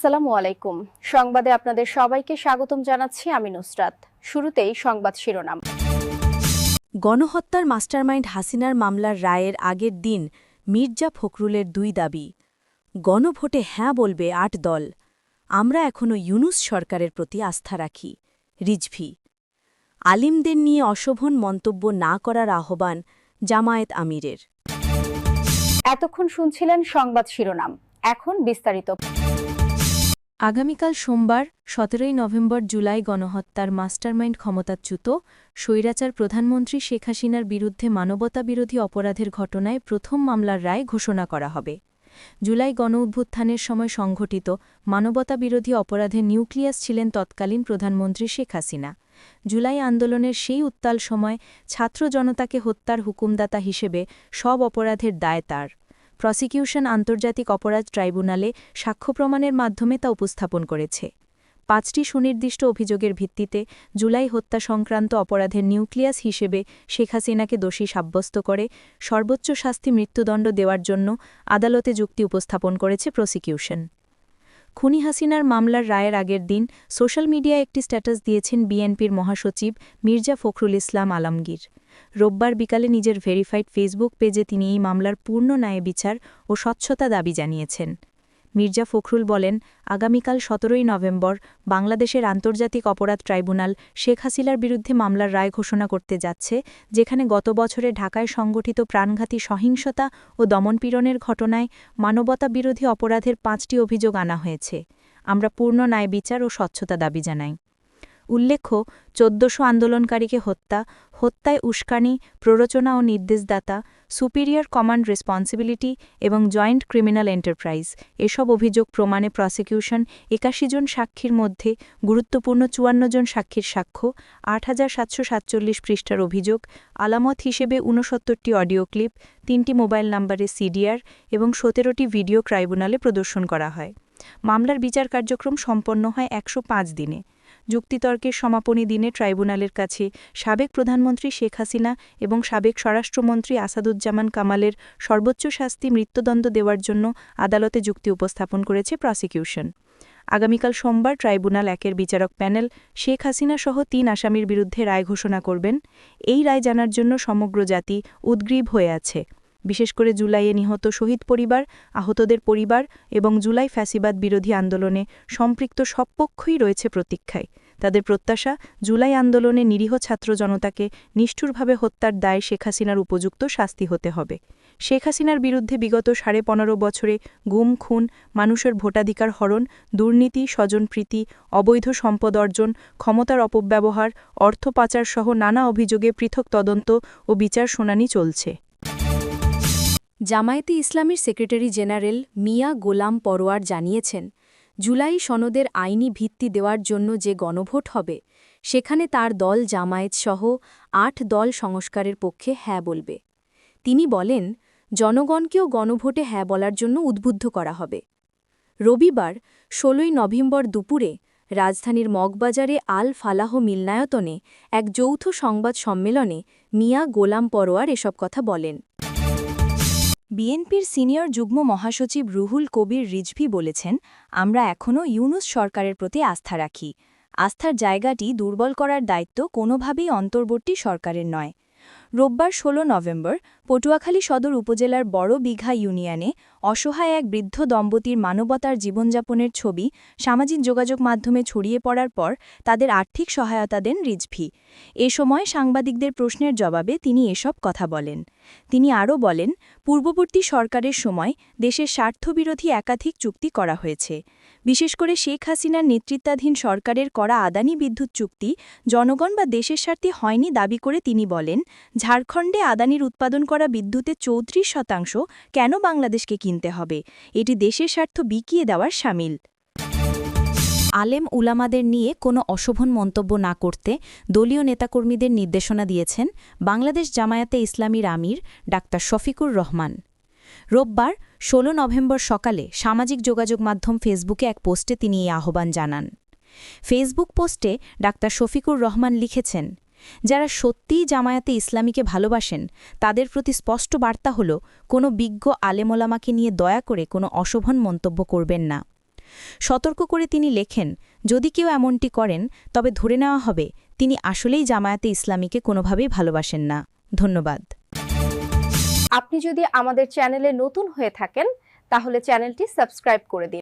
আসসালামু আলাইকুম। সংবাদে আপনাদের সবাইকে স্বাগতম জানাচ্ছি আমি নুসরাত। শুরুতেই সংবাদ শিরোনাম। গণহত্যার মাস্টারমাইন্ড হাসিনার মামলার রায়ের আগের দিন মির্জা ফখরুলের দুই দাবি। গণভোটে হ্যাঁ বলবে আট দল। আমরা এখনও ইউনুস সরকারের প্রতি আস্থা রাখি। রিজভি। আলিমদের নিয়ে অশোভন মন্তব্য না করার আহ্বান জামায়েত আমিরের। এতক্ষণ শুনছিলেন সংবাদ শিরোনাম। এখন বিস্তারিত। আগামীকাল সোমবার, সতেরোই নভেম্বর জুলাই গণহত্যার মাস্টারমাইন্ড ক্ষমতাচ্যুত স্বৈরাচার প্রধানমন্ত্রী শেখ হাসিনার বিরুদ্ধে মানবতাবিরোধী অপরাধের ঘটনায় প্রথম মামলার রায় ঘোষণা করা হবে। জুলাই গণ উত্থানের সময় সংঘটিত মানবতাবিরোধী অপরাধের নিউক্লিয়াস ছিলেন তৎকালীন প্রধানমন্ত্রী শেখ হাসিনা। জুলাই আন্দোলনের সেই উত্তাল সময় ছাত্র জনতাকে হত্যার হুকুমদাতা হিসেবে সব অপরাধের দায় তার। প্রসিকিউশন আন্তর্জাতিক অপরাধ ট্রাইব্যুনালে সাক্ষ্য প্রমাণের মাধ্যমে তা উপস্থাপন করেছে। পাঁচটি সুনির্দিষ্ট অভিযোগের ভিত্তিতে জুলাই হত্যা সংক্রান্ত অপরাধের নিউক্লিয়াস হিসেবে শেখ হাসিনাকে দোষী সাব্যস্ত করে, সর্বোচ্চ শাস্তি মৃত্যুদণ্ড দেওয়ার জন্য আদালতে যুক্তি উপস্থাপন করেছে প্রসিকিউশন। খুনি হাসিনার মামলার রায়ের আগের দিন সোশ্যাল মিডিয়ায় একটি স্ট্যাটাস দিয়েছেন বিএনপির মহাসচিব মির্জা ফখরুল ইসলাম আলমগীর। রোববার বিকালে নিজের ভেরিফাইড ফেসবুক পেজে তিনি এই মামলার পূর্ণ ন্যায় বিচার ও স্বচ্ছতা দাবি জানিয়েছেন। মির্জা ফখরুল বলেন, আগামীকাল সতেরোই নভেম্বর বাংলাদেশের আন্তর্জাতিক অপরাধ ট্রাইব্যুনাল শেখ হাসিলার বিরুদ্ধে মামলার রায় ঘোষণা করতে যাচ্ছে, যেখানে গত বছরে ঢাকায় সংগঠিত প্রাণঘাতী সহিংসতা ও দমনপীড়নের ঘটনায় মানবতা বিরোধী অপরাধের পাঁচটি অভিযোগ আনা হয়েছে। আমরা পূর্ণ ন্যায় বিচার ও স্বচ্ছতা দাবি জানাই। উল্লেখ্য, চোদ্দশো আন্দোলনকারীকে হত্যা, হত্যায় উস্কানি, প্ররোচনা ও নির্দেশদাতা, সুপিরিয়র কমান্ড রেসপন্সিবিলিটি এবং জয়েন্ট ক্রিমিনাল এন্টারপ্রাইজ। এসব অভিযোগ প্রমাণে প্রসিকিউশন একাশি জন সাক্ষীর মধ্যে গুরুত্বপূর্ণ চুয়ান্ন জন সাক্ষীর সাক্ষ্য, আট হাজার সাতশো সাতচল্লিশ পৃষ্ঠার অভিযোগ, আলামত হিসেবে ঊনসত্তরটি অডিও ক্লিপ, তিনটি মোবাইল নম্বরে সিডিআর এবং সতেরোটি ভিডিও ট্রাইব্যুনালে প্রদর্শন করা হয়। মামলার বিচার কার্যক্রম সম্পন্ন হয় একশো পাঁচ দিনে। যুক্তিতর্কের সমাপনী দিনে ট্রাইব্যুনালের কাছে সাবেক প্রধানমন্ত্রী শেখ হাসিনা এবং সাবেক স্বরাষ্ট্রমন্ত্রী আসাদুজ্জামান কামালের সর্বোচ্চ শাস্তি মৃত্যুদণ্ড দেওয়ার জন্য আদালতে যুক্তি উপস্থাপন করেছে প্রসিকিউশন। আগামীকাল সোমবার ট্রাইব্যুনাল একের বিচারক প্যানেল শেখ হাসিনা সহ তিন আসামির বিরুদ্ধে রায় ঘোষণা করবেন। এই রায় জানার জন্য সমগ্র জাতি উদ্গ্রীব হয়ে আছে। বিশেষ করে জুলাইয়ে নিহত শহীদ পরিবার, আহতদের পরিবার এবং জুলাই ফ্যাসিবাদ বিরোধী আন্দোলনে সম্পৃক্ত সব পক্ষই রয়েছে প্রতীক্ষায়। তাদের প্রত্যাশা, জুলাই আন্দোলনে নিরীহ ছাত্র জনতাকে নিষ্ঠুরভাবে হত্যার দায় শেখ হাসিনার উপযুক্ত শাস্তি হতে হবে। শেখ হাসিনার বিরুদ্ধে বিগত সাড়ে পনেরো বছরে গুম, খুন, মানুষের ভোটাধিকার হরণ, দুর্নীতি স্বজনপ্রীতি অবৈধ সম্পদ অর্জন, ক্ষমতার অপব্যবহার, অর্থ পাচারসহ নানা অভিযোগে পৃথক তদন্ত ও বিচার শুনানি চলছে। জামায়াতে ইসলামীর সেক্রেটারি জেনারেল মিয়া গোলাম পরোয়ার জানিয়েছেন জুলাই সনদের আইনি ভিত্তি দেওয়ার জন্য যে গণভোট হবে, সেখানে তার দল জামায়াত সহ আট দল সংস্কারের পক্ষে হ্যাঁ বলবে। তিনি বলেন, জনগণকেও গণভোটে হ্যাঁ বলার জন্য উদ্বুদ্ধ করা হবে। রবিবার, ষোলোই নভেম্বর দুপুরে রাজধানীর মগবাজারে আল ফালাহ মিলনায়তনে এক যৌথ সংবাদ সম্মেলনে মিয়া গোলাম পরোয়ার এসব কথা বলেন। বিএনপির সিনিয়র যুগ্ম মহাসচিব রুহুল কবির রিজভি বলেছেন, আমরা এখনও ইউনুস সরকারের প্রতি আস্থা রাখি। আস্থার জায়গাটি দুর্বল করার দায়িত্ব কোনোভাবেই অন্তর্বর্তী সরকারের নয়। রোববার ১৬ নভেম্বর পটুয়াখালী সদর উপজেলার বড় বিঘা ইউনিয়নে অসহায় এক বৃদ্ধ দম্পতির মানবতার জীবনযাপনের ছবি সামাজিক যোগাযোগ মাধ্যমে ছড়িয়ে পড়ার পর তাদের আর্থিক সহায়তা দেন রিজভি। এ সময় সাংবাদিকদের প্রশ্নের জবাবে তিনি এসব কথা বলেন। তিনি আরও বলেন, পূর্ববর্তী সরকারের সময় দেশের স্বার্থবিরোধী একাধিক চুক্তি করা হয়েছে। বিশেষ করে শেখ হাসিনার নেতৃত্বাধীন সরকারের করা আদানি বিদ্যুৎ চুক্তি জনগণ বা দেশের স্বার্থে হয়নি দাবি করে তিনি বলেন ঝাড়খণ্ডে আদানির উৎপাদন করা বিদ্যুতে চৌত্রিশ শতাংশ কেন বাংলাদেশকে কিনতে হবে? এটি দেশের স্বার্থ বিকিয়ে দেওয়ার সামিল। আলেম উলামাদের নিয়ে কোনো অশোভন মন্তব্য না করতে দলীয় নেতাকর্মীদের নির্দেশনা দিয়েছেন বাংলাদেশ জামায়াতে ইসলামীর আমির ডাক্তার শফিকুর রহমান। রোববার ১৬ নভেম্বর সকালে সামাজিক যোগাযোগ মাধ্যম ফেসবুকে এক পোস্টে তিনি এই আহ্বান জানান। ফেসবুক পোস্টে ডাক্তার শফিকুর রহমান লিখেছেন যারা সত্যিই জামায়াতে ইসলামীকে ভালোবাসেন, তাদের প্রতি স্পষ্ট বার্তা হল, কোনো বিজ্ঞ আলেমোলামাকে নিয়ে দয়া করে কোনো অশোভন মন্তব্য করবেন না। সতর্ক করে তিনি লেখেন, যদি কেউ এমনটি করেন, তবে ধরে নেওয়া হবে, তিনি আসলেই জামায়াতে ইসলামীকে কোনোভাবেই ভালোবাসেন না। ধন্যবাদ। আপনি যদি আমাদের চ্যানেলে নতুন হয়ে থাকেন, তাহলে চ্যানেলটি সাবস্ক্রাইব করে দিন।